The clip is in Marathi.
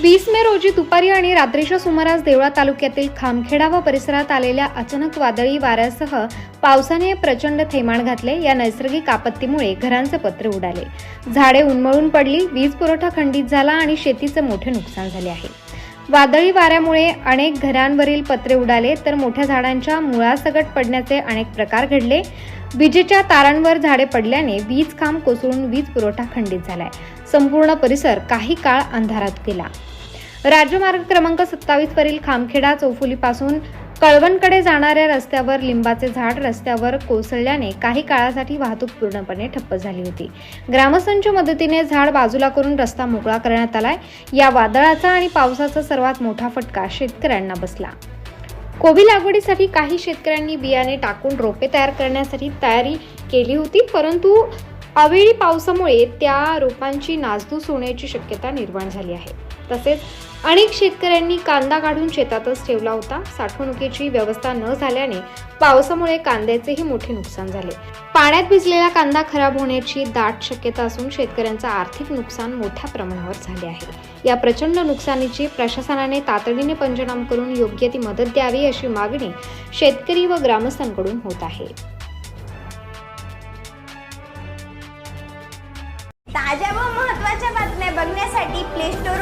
वीस मे रोजी दुपारी आणि रात्रीच्या सुमारास देवळा तालुक्यातील खामखेडा व परिसरात आलेल्या अचानक वादळी वाऱ्यासह पावसाने प्रचंड थैमान घातले. या नैसर्गिक आपत्तीमुळे घरांचे पत्रे उडाले. झाडे उन्मळून पडली. वीज पुरवठा खंडित झाला आणि शेतीचे मोठे नुकसान झाले आहे. वादळी वाऱ्यामुळे अनेक घरांवरील पत्रे उडाले तर मोठ्या झाडांच्या मुळासकट पडण्याचे अनेक प्रकार घडले. विजेच्या तारांवर झाडे पडल्याने वीज खांब कोसळून वीज पुरवठा खंडित झालाय. संपूर्ण परिसर काही काळ अंधारात गेला. राज्यमार्ग क्रमांक सत्तावीस वरील खामखेडा चौफुलीपासून कळवणकडे जाणाऱ्या रस्त्यावर लिंबाचे झाड रस्त्यावर कोसळल्याने काही काळासाठी वाहतूक पूर्णपणे ठप्प झाली होती. ग्रामस्थांच्या मदतीने झाड बाजूला करून रस्ता मोकळा करण्यात आलाय. या वादळाचा आणि पावसाचा सर्वात मोठा फटका शेतकऱ्यांना बसला. कोबी लागवडीसाठी काही शेतकऱ्यांनी बियाणे टाकून रोपे तयार करण्यासाठी तयारी केली होती परंतु अवेळी पावसामुळे त्या रोपांची नासधूस होण्याची शक्यता निर्माण झाली आहे. तसेच अनेक शेतकऱ्यांनी कांदा काढून शेतातच ठेवला होता. साठवणुकीची व्यवस्था न झाल्याने पावसामुळे कांद्याचेही मोठे नुकसान झाले. पाण्यात भिजलेला कांदा खराब होण्याची दाट शक्यता असून शेतकऱ्यांचं आर्थिक नुकसान मोठ्या प्रमाणावर झाले आहे. या प्रचंड नुकसानीची प्रशासनाने तातडीने पंचनाम करून योग्य ती मदत द्यावी अशी मागणी शेतकरी व ग्रामस्थांकडून होत आहे. ताज्या व महत्त्वाच्या बातम्या बघण्यासाठी प्ले स्टोर